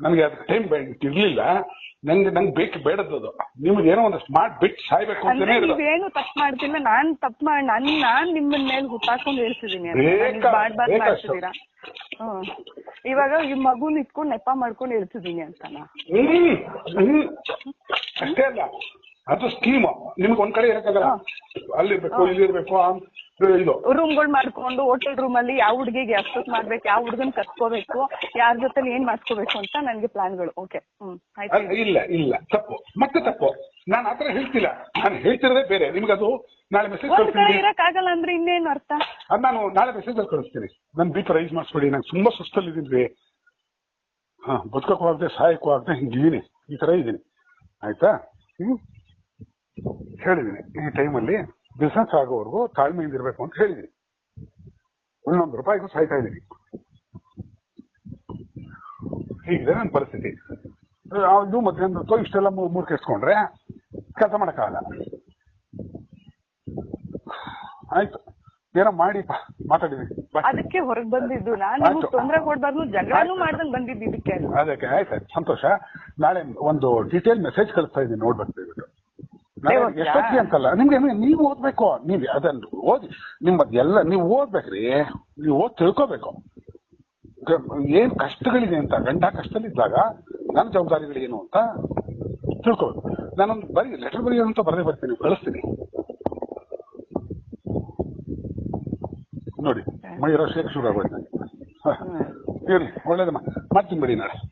ನನಗೆ ಅದಕ್ಕೆ ಟೈಮ್ ಇರ್ಲಿಲ್ಲ. ನಂಗೆ ನಂಗೆ ಬೇಕು ಬೇಡದ್ದು ನಿಮ್ಗೆ ಏನೋ ಒಂದು ಸ್ಮಾರ್ಟ್ ಬಿಟ್ ಸಾಯ್ಬೇಕು ಅಂತಾನೆ ನೀವೇನು ತಪ್ಪು ಮಾಡ್ತಿಲ್ಲ ನಾನ್ ತಪ್ಪು ಮಾಡಿ ನನ್ ನಾನ್ ನಿಮ್ಮನ್ ಮೇಲೆ ಹುಟ್ಟಾಕೊಂಡು ಹೇಳ್ತಿದೀನಿ ಇವಾಗ ಈ ಮಗುನ್ ಇಟ್ಕೊಂಡು ನೆಪ ಮಾಡ್ಕೊಂಡು ಹೇಳ್ತಿದೀನಿ ಅಂತಾನ? ಅಷ್ಟೇ ಅಲ್ಲ. ಅದು ಸ್ಕೀಮ್ ನಿಮ್ಗೆ ಒಂದ್ ಕಡೆ ಇರಕ್ಕಾಗಲ್ಲ ಅಲ್ಲಿರ್ಬೇಕು ಇಲ್ಲಿರ್ಬೇಕು ಇದು ರೂಮ್ಗಳು ಮಾಡ್ಕೊಂಡು ಹೋಟೆಲ್ ರೂಮ್ ಅಲ್ಲಿ ಯಾವ ಹುಡುಗಿಗೆ ಅಷ್ಟೊತ್ತು ಮಾಡ್ಬೇಕು ಯಾವ ಹುಡುಗನ್ ಕತ್ಕೋಬೇಕು ಯಾರ ಜೊತೆ ಏನ್ ಮಾಡ್ಕೋಬೇಕು ಅಂತ ನನ್ಗೆ ಪ್ಲಾನ್ಗಳು. ಓಕೆ ಹ್ಮ್ ಆಯ್ತು. ಇಲ್ಲ ಇಲ್ಲ. ತಪ್ಪು. ಮತ್ತೆ ತಪ್ಪು. ನಾನು ಆತರ ಹೇಳ್ತಿಲ್ಲ. ನಾನು ಹೇಳ್ತಿರೋದೇ ಬೇರೆ. ನಿಮ್ಗೆ ಅದು ನಾಳೆ ಮೆಸೇಜ್ ಕಳಿಸ್ತೀನಿ. ಇರಕ್ ಆಗಲ್ಲ ಅಂದ್ರೆ ಇನ್ನೇನು ಅರ್ಥ? ಅದ್ ನಾನು ನಾಳೆ ಮೆಸೇಜ್ ಅಲ್ಲಿ ಕಳಿಸ್ತೀನಿ. ನನ್ ಬಿ ರೈಸ್ ಮಾಡಿಸ್ಬೇಡಿ ನಂಗೆ ತುಂಬಾ ಸುಸ್ತಲ್ಲಿದ್ದೀನಿ ಹಾ ಬದುಕಕ್ಕೂ ಆಗದೆ ಸಹಾಯಕ್ಕೂ ಆಗದೆ ಹಿಂಗಿದ್ದೀನಿ ಈ ತರ ಇದ್ದೀನಿ. ಆಯ್ತಾ? ಹ್ಮ್? ಹೇಳಿದ್ದೀನಿ ಈ ಟೈಮಲ್ಲಿ ಬಿಸ್ನೆಸ್ ಆಗೋವರೆಗೂ ತಾಳ್ಮೆಯಿಂದ ಇರಬೇಕು ಅಂತ ಹೇಳಿದ್ರಿ ಒಂದೊಂದು ರೂಪಾಯಿಗೂ ಸಾಯ್ತಾ ಇದ್ದೀನಿ ಹೀಗಿದೆ ನನ್ನ ಪರಿಸ್ಥಿತಿ. ಅದು ಮಧ್ಯಾಹ್ನ ಇಷ್ಟೆಲ್ಲ ಮೂರು ಕೆಡ್ಸ್ಕೊಂಡ್ರೆ ಕೆಲಸ ಮಾಡಕ್ಕಾಗಲ್ಲ. ಆಯ್ತು. ಏನೋ ಮಾಡಿ ಮಾತಾಡಿದ್ವಿ. ಅದಕ್ಕೆ ಹೊರಗೆ ಬಂದಿದ್ದು. ನಾನು ತೊಂದರೆ ತೊಂದ್ರೆ ಕೊಡ್ಬಾರ್ದು. ಜಗಳನೂ ಮಾಡ್ದಂಗ್ ಬಂದಿದ್ದು ಇದಕ್ಕೆ ಅದಕ್ಕೆ ಆಯ್ತು. ಸಂತೋಷ. ನಾಳೆ ಒಂದು ಡೀಟೇಲ್ ಮೆಸೇಜ್ ಕಳಿಸ್ತಾ ಇದ್ದೀನಿ ನೋಡ್ಬೇಕು. ಎಷ್ಟೊತ್ತಿಗೆ ಅಂತಲ್ಲ. ನಿಮ್ಗೆ ನೀವು ಓದ್ಬೇಕು? ನೀವು ಅದನ್ನು ಓದಿ ನಿಮ್ಮದ್ ಎಲ್ಲ ನೀವು ಓದ್ಬೇಕ್ರಿ. ನೀವು ಓದ್ ತಿಳ್ಕೊಬೇಕು. ಏನ್ ಕಷ್ಟಗಳಿದೆ ಅಂತ ಗಂಡ ಕಷ್ಟದಲ್ಲಿದ್ದಾಗ ನನ್ನ ಜವಾಬ್ದಾರಿಗಳೇನು ಅಂತ ತಿಳ್ಕೊಬೇಕು. ನಾನೊಂದು ಬರೀ ಲೆಟರ್ ಬರೆಯೋದು ಅಂತ ಬರದೇ ಬರ್ತೀನಿ ಕಳಿಸ್ತೀನಿ. ನೋಡಿ ಮೈ ಶೇಕ್ ಶುರು ಆಗೋಯ್ತು. ಇರ್ಲಿ ಒಳ್ಳೇದಮ್ಮ. ಮಾಡ್ತೀನಿ ಬಿಡಿ ನಾಳೆ.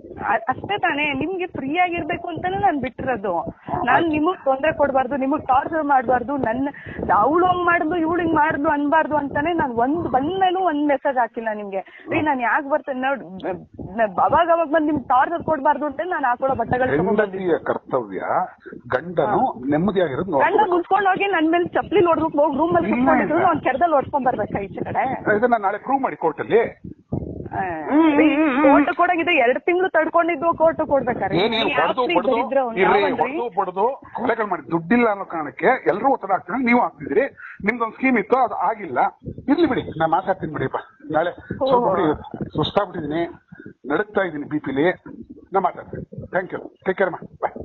ಅಷ್ಟೇ ತಾನೇ ನಿಮ್ಗೆ ಫ್ರೀ ಆಗಿರ್ಬೇಕು ಅಂತಾನೆ ನಾನ್ ಬಿಟ್ಟಿರೋದು. ನಾನ್ ನಿಮಗ್ ತೊಂದ್ರೆ ಕೊಡ್ಬಾರ್ದು ನಿಮಗ್ ಟಾರ್ಚರ್ ಮಾಡ್ಬಾರ್ದು ನನ್ನ ಅವಳು ಹಂಗ್ ಮಾಡಿದ್ಲು ಇವಳು ಹಿಂಗ್ ಮಾಡಿದ್ಲು ಅನ್ಬಾರ್ದು ಅಂತಾನೆ ನಾನ್ ಒಂದ್ ಬಂದ್ಮೇಲೂ ಒಂದ್ ಮೆಸೇಜ್ ಹಾಕಿಲ್ಲ ನಿಮ್ಗೆ. ರೀ ನಾನ್ ಯಾಕೆ ಬರ್ತೇನೆ ನೋಡ್ ಅವಾಗ ಅವಾಗ ಬಂದ್ ನಿಮ್ಗೆ ಟಾರ್ಚರ್ ಕೊಡ್ಬಾರ್ದು ಅಂತ ನಾನು ಹಾಕೊಳ್ಳೋ ಬಟ್ಟೆಗಳು ಕರ್ತವ್ಯ ಗಂಡನು ನೆಮ್ಮದಿಯಾಗಿರೋದು ಗಂಡ ಮುಸ್ಕೊಂಡ್ ಹೋಗಿ ನನ್ ಮೇಲೆ ಚಪ್ಪಲಿ ನೋಡ್ಬೇಕು ಹೋಗಿ ರೂಮ್ ಅಲ್ಲಿ ಕುತ್ಕೊಂಡಿದ್ರು. ಅವ್ನ್ ಕೆರದಲ್ಲಿ ಹೊಡ್ಕೊಂಡ್ ಬರ್ಬೇಕಾ ಈಚೆ ಕಡೆ? ನಾಳೆ ಪ್ರೂವ್ ಮಾಡಿ ಕೋರ್ಟಲ್ಲಿ ಕೋರ್ಟ್ ಕೊಡಂಗಿದೆ ಎರಡ್ ತಿಂಗಳು ತಡ್ಕೊಂಡಿದ್ದು ಕೋರ್ಟ್ ಕೊಡ್ಬೇಕಾರೆ. ಏನೇನು ಬಡ್ದು ಇರ್ರಿ ಯಾವನ್ರಿ? ಹೊಡೆದು ಬಡ್ದು ಕೊಲೆಗಳು ಮಾಡಿ. ದುಡ್ಡಿಲ್ಲ ಅನ್ನೋ ಕಾರಣಕ್ಕೆ ಎಲ್ಲರೂ ಒತ್ತಡ ಆಗ್ತಾರೆ ನೀವು ಆಗ್ತಿದ್ರಿ ನಿಮ್ದೊಂದು ಸ್ಕೀಮ್ ಇತ್ತು ಅದು ಆಗಿಲ್ಲ. ಇರ್ಲಿ ಬಿಡಿ ನಾ ಮಾತಾಡ್ತೀನಿ ಬಿಡಿಪ್ಪ ನಾಳೆ ಸ್ವಲ್ಪ ಸುಸ್ತಾಗ್ಬಿಟ್ಟಿದೀನಿ ನಡುಕ್ತಾ ಇದ್ದೀನಿ ಬಿ ಪಿಲಿ ನಾ ಮಾತಾಡ್ತೀನಿ. ಥ್ಯಾಂಕ್ ಯು ಟೇಕ್ ಕೇರ್ ಮಾ. ಬಾಯ್